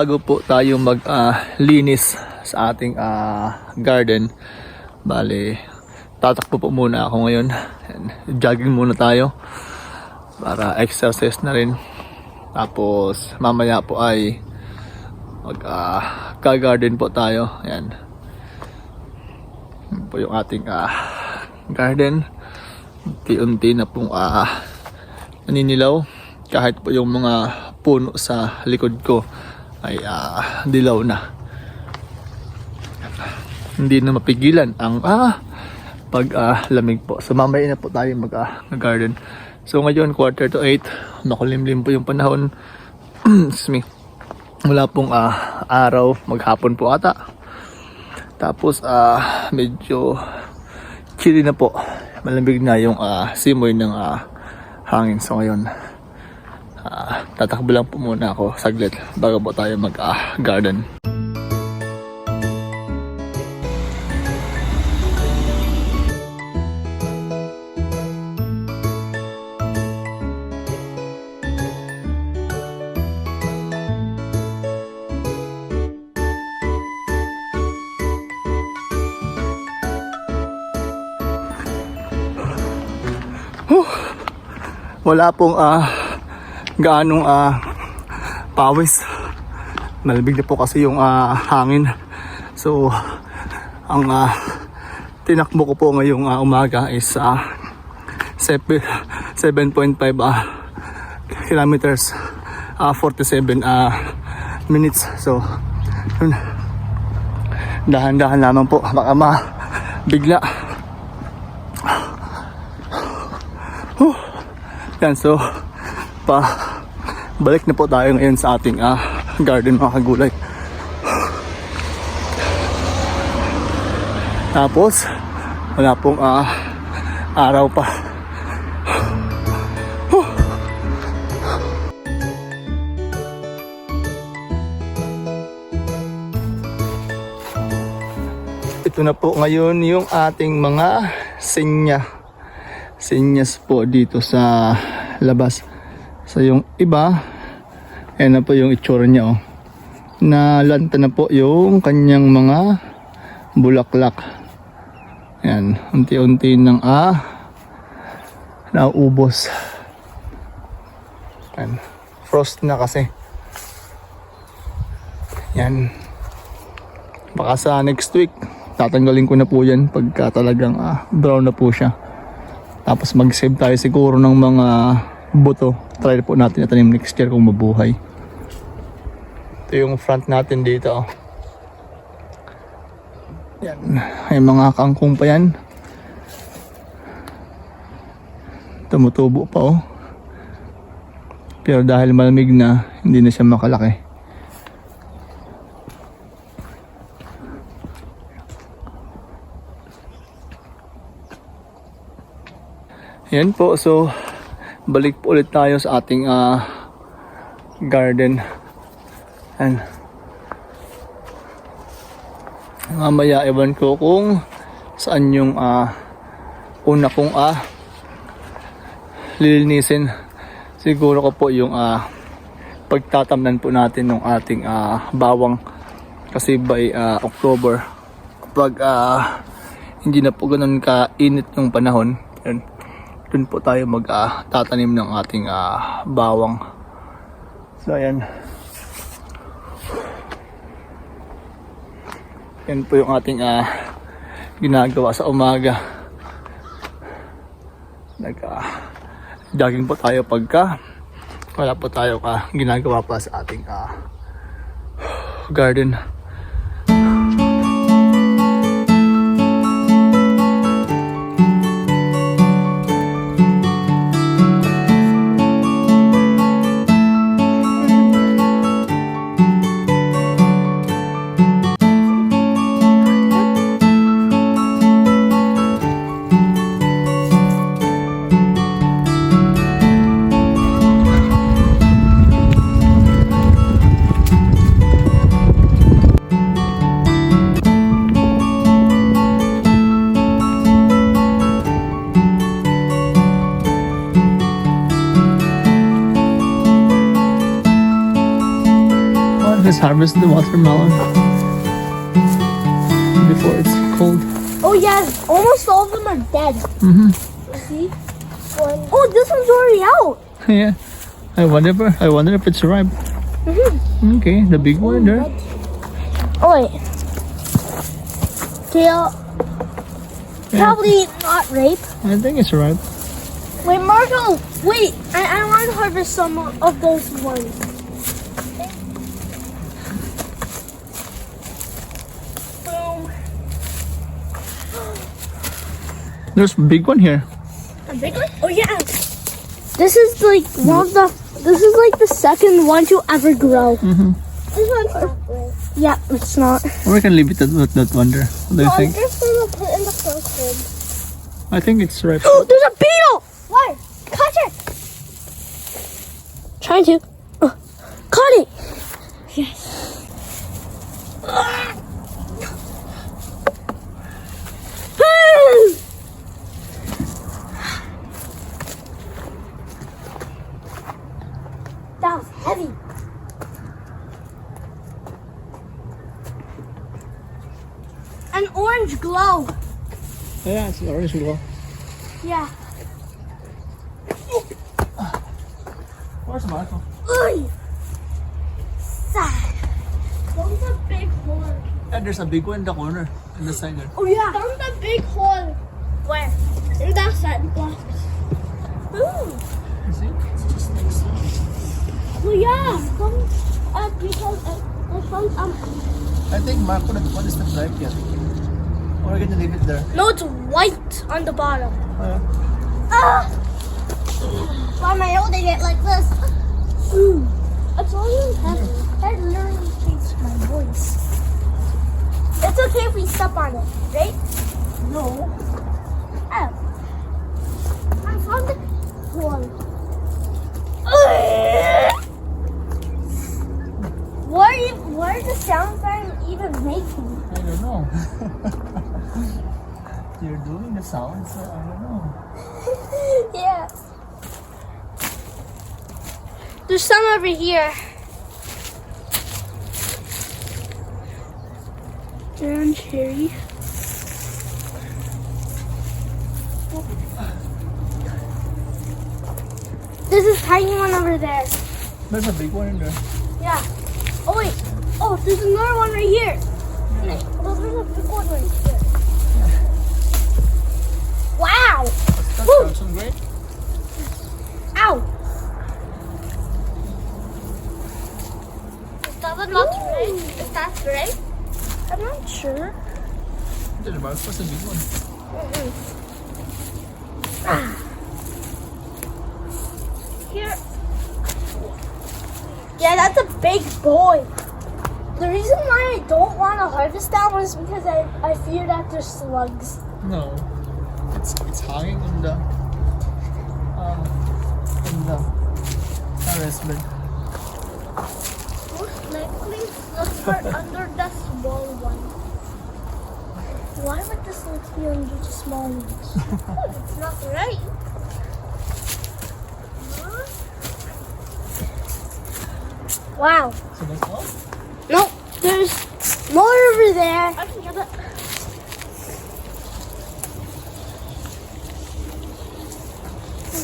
bago po tayo mag-linis sa ating ah, garden, bale, tatakbo po muna ako ngayon. Ayan, Jogging muna tayo para exercise na rin. Tapos mamaya po ay mag ah, ka-garden po tayo. Ayan. Yan po yung ating ah, garden. Unti-unti na pong ah, naninilaw. Kahit po yung mga puno sa likod ko ay ah, dilaw na. Hindi na mapigilan ang ah, pag ah, po. So mamaya na po tayo mag ah. So ngayon quarter to 8, makulimlim po yung panahon. Excuse me. Wala pong ah, araw, maghapon po ata. Tapos ah medyo chilly na po. Malamig na yung ah, simoy ng ah, hangin. So ngayon, ah, tatakbo lang po muna ako saglit bago po tayo mag ah, garden. wala pong ah gaanong ah pawis. Malamig na po kasi yung ah, hangin. So ang ah, tinakbo ko po ngayong ah, umaga is 7 7.5 ah, kilometers ah, 47 ah, minutes. So. Dahan-dahan lamang po baka ma bigla. Yan, so, pa, balik na po tayo ngayon sa ating ah, garden mga kagulay. Tapos, wala pong ah, araw pa. Ito na po ngayon yung ating mga sinya sinyas po dito sa labas. So yung iba, ayan na po yung itsura niya oh. Nalanta na po yung kanyang mga bulaklak. Ayan, unti-unti nang ah, nauubos. Ayan, frost na kasi. Yan. Baka sa next week, tatanggalin ko na po yan pagka talagang ah, brown na po siya. Tapos mag-save tayo siguro ng mga buto. Try po natin itanim next year kung mabuhay. Ito yung front natin dito. Oh. Yan. May mga kangkong pa yan. Tumutubo pa oh. Pero dahil malamig na, hindi na siya makalaki. Yan po, so balik po ulit tayo sa ating ah, garden. Yan. Mamaya ewan ko kung saan yung ah, una kong ah, lilinisin. Siguro ko po yung ah, pagtatamnan po natin ng ating ah, bawang kasi by ah, October kapag ah, hindi na po ganun ka-init yung panahon yun, dun po tayo mag ah, tatanim ng ating ah, bawang so ayan yan po yung ating ah, ginagawa sa umaga. Nag ah, jogging po tayo pagka wala po tayo ka ginagawa pa sa ating ah, garden harvest the watermelon before it's cold. Oh yeah, almost all of them are dead. Mm-hmm. See? Oh, this one's already out. Yeah. I wonder. If, I wonder if it's ripe. Mm-hmm. Okay, the big one there. Oh wait. Tail. Probably not ripe. I think it's ripe. Wait, Marco. Wait, I, I want to harvest some of those ones. There's a big one here. A big one? Oh yeah. This is like one of the. This is like the second one to ever grow. Mm-hmm. This one's not great. Yeah, it's not. Or we can leave it at that, that one there. What do you I'm think? just gonna put in the front home. I think it's ripe. Oh, there's a beetle! Where? Catch it! Trying to. Oh, caught it! Yes. Ah! That was heavy. An orange glow. Yeah, it's orange glow. Yeah. Where's Marco? Uy! Sad. There's a big hole. And there's a big one in the corner, in the center. Oh yeah. There's a big hole. Where? In that side box. Ooh. You see? Oh yeah. Some, uh, because uh, there's some, um, I think Marco, that one is not ripe yet. We're gonna leave it there. no, it's white on the bottom. Uh, Ah! Why am I holding it like this? Ooh. It's only heavy. That literally takes my voice. It's okay if we step on it, right? No. Oh. I found the one. What are, you, what are the sounds I'm even making? I don't know. The sounds, so I don't know. yeah. There's some over here. And cherry. There's this tiny one over there. There's a big one in there. Yeah. Oh wait. Oh, there's another one right here. Wait, Oh, there's a big one right here. Wow. That's Woo! Johnson grape. Ow! Is that one not right? Is that right? I'm not sure. The Marco's a big one. Ah. Here. Yeah, that's a big boy. The reason why I don't want to harvest that one is because I, I fear that there's slugs. No. It's it's hanging in the um in the terrace bed. Most likely, slugs are under the small one. Why would the slugs be under the small ones? oh, it's not right. Huh? Wow. So that's all? No, there's more over there.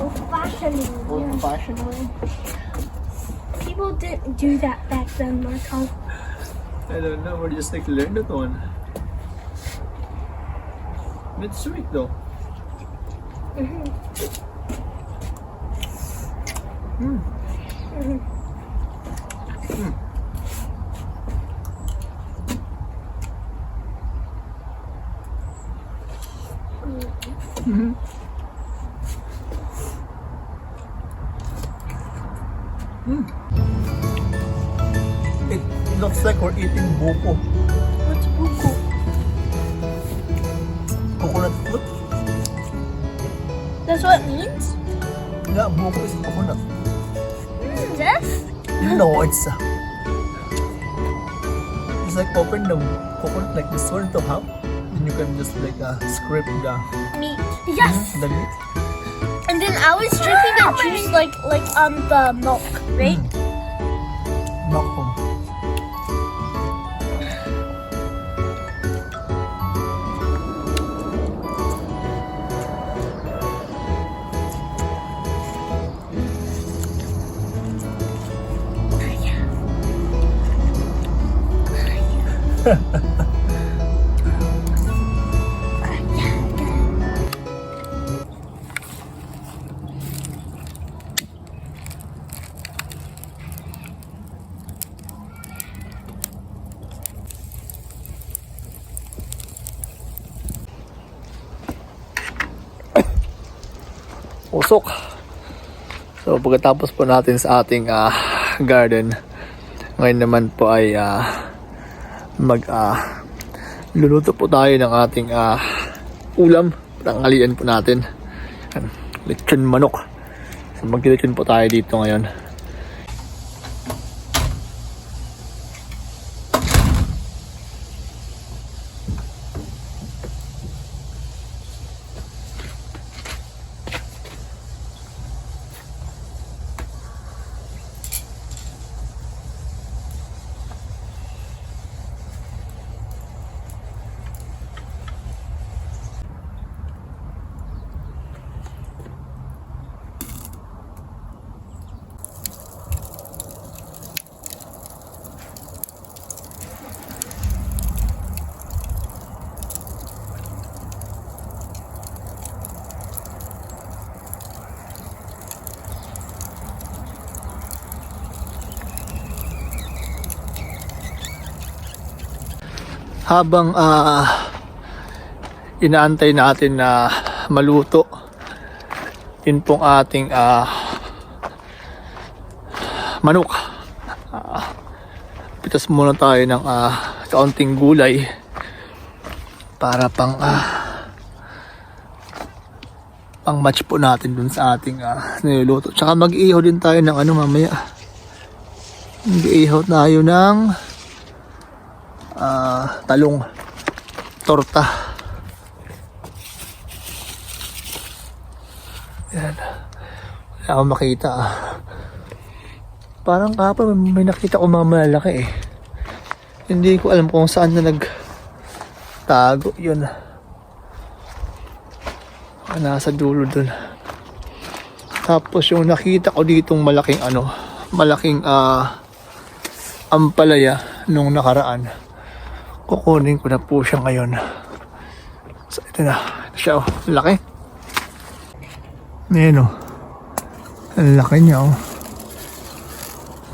Old-fashioned. Old-fashioned way. People didn't do that back then, Marco. I don't know. We're just like learned it on. It's sweet though. Mm-hmm. Mm. That's what it means? Yeah, buko is coconut. Mm, yes? No, it's uh, it's like open the coconut like this one to half, and you can just like uh, scrape the Meat. Yes. the meat. And then I was drinking the juice like like um the milk, right? Knock Usok. So pagkatapos po natin sa ating ah, garden, ngayon naman po ay ah, mag ah, luluto po tayo ng ating ah, ulam. Tanghalian po natin. Lechon manok. So maglilechon po tayo dito ngayon. Habang ah, inaantay natin na maluto yun pong ating ah, manok. Ah, pitas muna tayo ng ah, kaunting gulay para pang ah, pang match po natin dun sa ating ah, niluluto. Tsaka mag-ihaw din tayo ng ano mamaya. Mag-ihaw tayo ng talong torta. Yan. Wala akong makita ah. Parang kapag may nakita ko mga malalaki eh. Hindi ko alam kung saan na nagtago yun. Ah, Nasa dulo dun. Tapos yung nakita ko ditong malaking ano, malaking ah ampalaya nung nakaraan kukunin ko na po siya ngayon. So, ito na. Siya, oh. Laki. Ayan, oh. Laki niya, oh.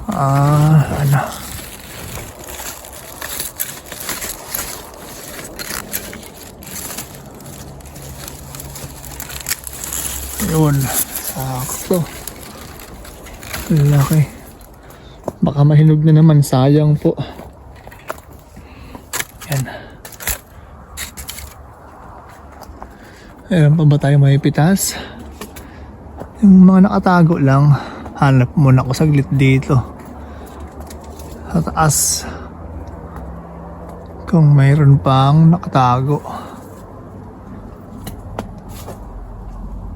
Ah, ano. Yun. Sakto. Laki. Baka mahinog na naman. Sayang po. Yan. Meron pa ba tayo may pitas? Yung mga nakatago lang, hanap muna ako saglit dito. Sa taas. Kung mayroon pang nakatago.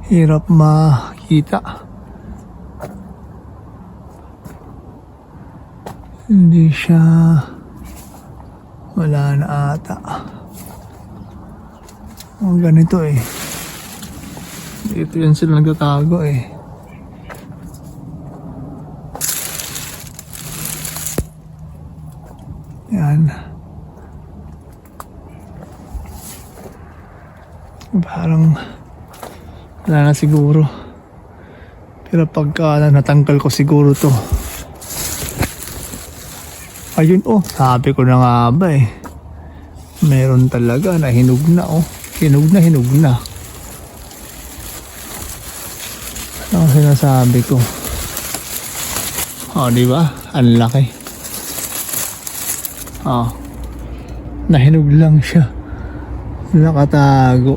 Hirap makita. Hindi siya wala na ata. Oh, ganito eh. Dito yan sila nagtatago eh. Yan. Parang wala na siguro. Pero pagka na- natanggal ko siguro to. Ayun oh, sabi ko na nga ba eh. Meron talaga na hinug na oh. Hinug na, hinug na. Ano ang sinasabi ko? Oh, di ba? Ang laki. Oh. Nahinog lang siya. Nakatago.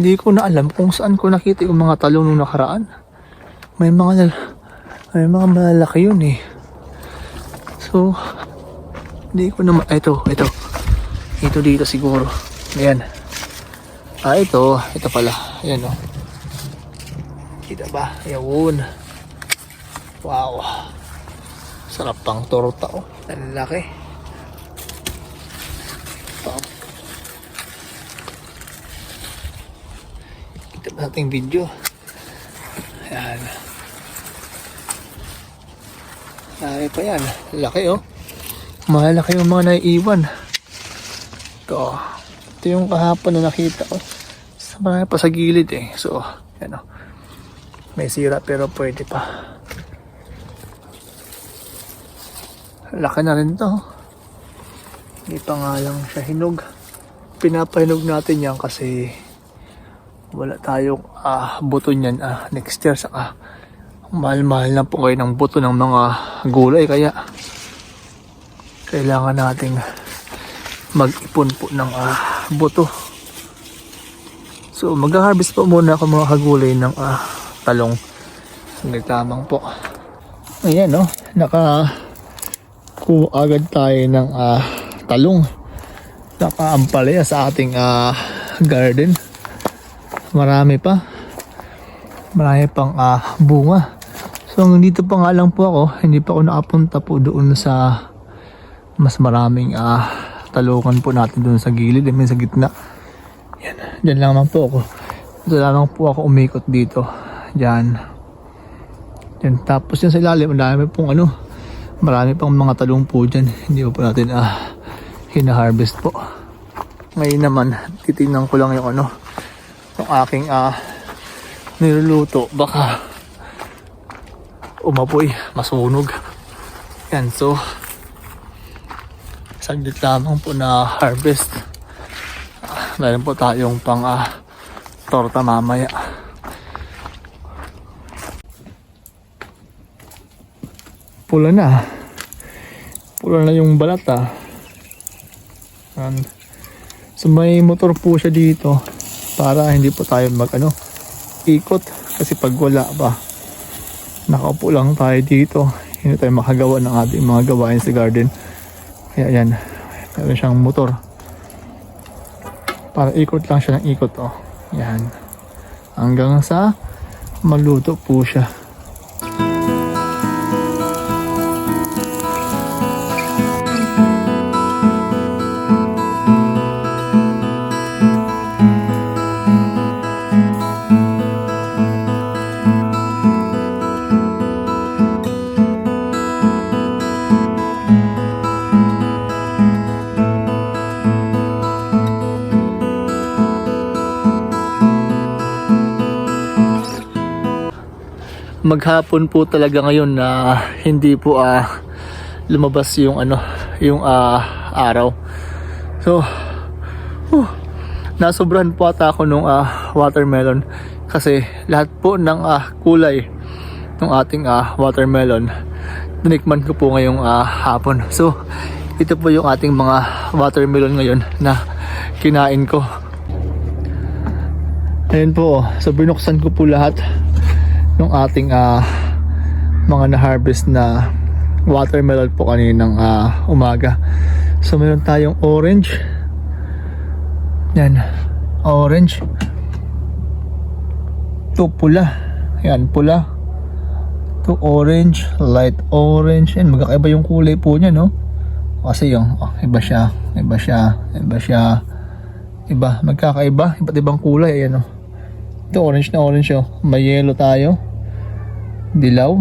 Hindi ko na alam kung saan ko nakita yung mga talong nung nakaraan. May mga may mga malalaki yun eh. So, hindi ko naman, ito, ito. Ito dito siguro. Ayan. Ah, ito. Ito pala. Ayan. Oh. Kita ba? Ayun. Wow. Sarap pang torta oh. Ang laki. Kita ba ating video? Ayan. Laki pa yan. Laki oh. Malaki yung mga naiiwan. Ito. Ito yung kahapon na nakita ko. Sa marami pa sa gilid eh. So, yan oh. May sira pero pwede pa. Laki na rin to. Hindi pa nga lang siya hinog. Pinapahinog natin yan kasi wala tayong ah, buto niyan ah, next year saka mahal-mahal na po kayo ng buto ng mga gulay kaya kailangan nating mag-ipon po ng ah, buto so mag-harvest po muna ako mga kagulay ng ah, talong. Hanggang tamang po. Ayan no? Naka kuha agad tayo ng ah, talong. Nakaampalaya sa ating ah, garden. Marami pa. Marami pang ah, bunga. So dito pa nga lang po ako. Hindi pa ako nakapunta po doon sa mas maraming ah, talungan po natin doon sa gilid. I sa gitna. Yan dyan lang naman po ako. Dito lang po ako umikot dito dyan yan. Tapos yan sa ilalim marami pong ano marami pang mga talong po dyan. Hindi po natin ah, hinaharvest po. Ngayon naman titignan ko lang yung ano yung aking ah niluluto. Baka umapoy masunog. Yan so saglit lamang po na harvest. Ah, meron po tayong pang ah, torta mamaya pula na. Pula na yung balat ah. Yan. so may motor po siya dito para hindi po tayo mag ano ikot kasi pag wala ba nakaupo lang tayo dito. Hindi tayo makagawa ng ating mga gawain sa garden. Kaya yan meron siyang motor. Para ikot lang siya ng ikot oh. Yan hanggang sa maluto po siya maghapon po talaga ngayon na hindi po ah, lumabas yung ano yung ah, araw. So huh, nasobrahan po ata ako nung ah, watermelon kasi lahat po ng ah, kulay ng ating ah, watermelon tinikman ko po ngayong ah, hapon. So ito po yung ating mga watermelon ngayon na kinain ko. Ayun po oh. so binuksan ko po lahat ng ating ah, mga na-harvest na watermelon po kaninang ah, umaga. So meron tayong orange. Yan, orange. Ito pula. Yan, pula. Ito orange, light orange. Yan, magkakaiba yung kulay po niya, no? Kasi yung, oh, iba siya, iba siya, iba siya. Iba, magkakaiba, iba't ibang kulay, ayan, oh. Ito orange na orange, oh. May yellow tayo dilaw,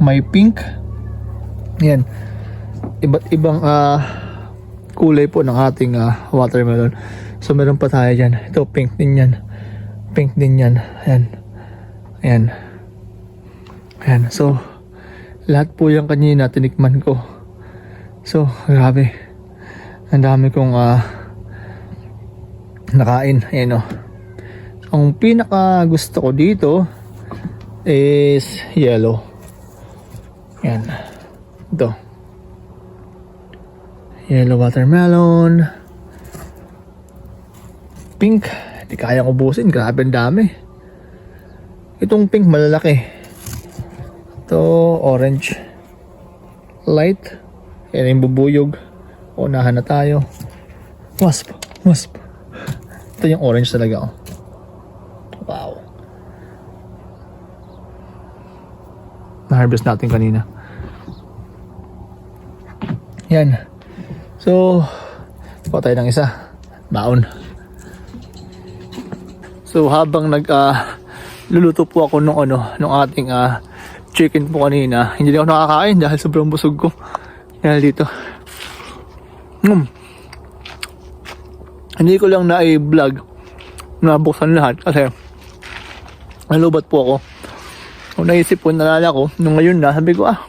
may pink. Yan. Iba't ibang ah, kulay po ng ating ah, watermelon. So meron pa tayo dyan. Ito pink din yan. Pink din yan. Yan. Ayan. Ayan. So, lahat po yung kanina tinikman ko. So, grabe. Ang dami kong ah, nakain. Ayan o. Ang pinaka gusto ko dito is yellow. Ayan. Ito. Yellow watermelon. Pink. Hindi kayang ubusin. Grabe ang dami. Itong pink malalaki. Ito orange. Light. Yan yung bubuyog. Unahan na tayo. Wasp. Wasp. Ito yung orange talaga. Oh. Wow. Na-harvest natin kanina. Yan. So, pa tayo ng isa. Baon. So, habang nag ah, luluto po ako nung ano, nung ating ah, chicken po kanina, hindi ako nakakain dahil sobrang busog ko. Dahil dito. Mm. Hindi ko lang na i-vlog na buksan lahat kasi nalubat po ako. Kung naisip ko, nalala ko, nung ngayon na, sabi ko ah,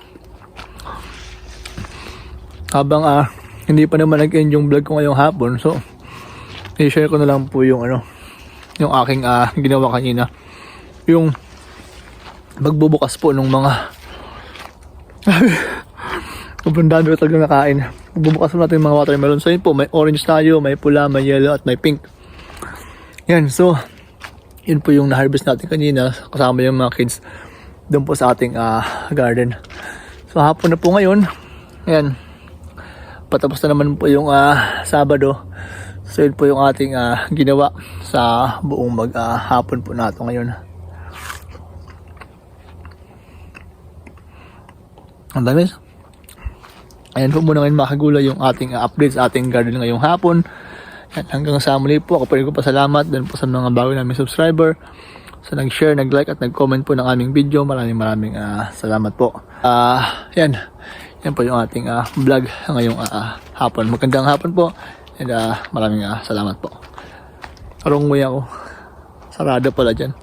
habang ah, hindi pa naman nag-end yung vlog ko ngayong hapon, so, i-share ko na lang po yung ano, yung aking ah, ginawa kanina. Yung magbubukas po ng mga sobrang dami ko talaga nakain. Magbubukas po natin yung mga watermelon. So yun po, may orange tayo, may pula, may yellow, at may pink. Yan, so, yun po yung na-harvest natin kanina kasama yung mga kids doon po sa ating ah, garden. So hapon na po ngayon. Ayan. Patapos na naman po yung ah, Sabado. So yun po yung ating ah, ginawa sa buong maghapon po nato ngayon. Ang dami. Ayan po muna ngayon mga kagulay yung ating uh, update sa ating garden ngayong hapon. At hanggang sa muli po, ako pa rin ko pasalamat din po sa mga bago namin subscriber sa nag-share, nag-like at nag-comment po ng aming video. Maraming maraming ah, salamat po. Ah, yan. Yan po yung ating ah, vlog ngayong ah, hapon. Magandang hapon po. And ah, maraming ah, salamat po. Karong ako. Sarado pala dyan.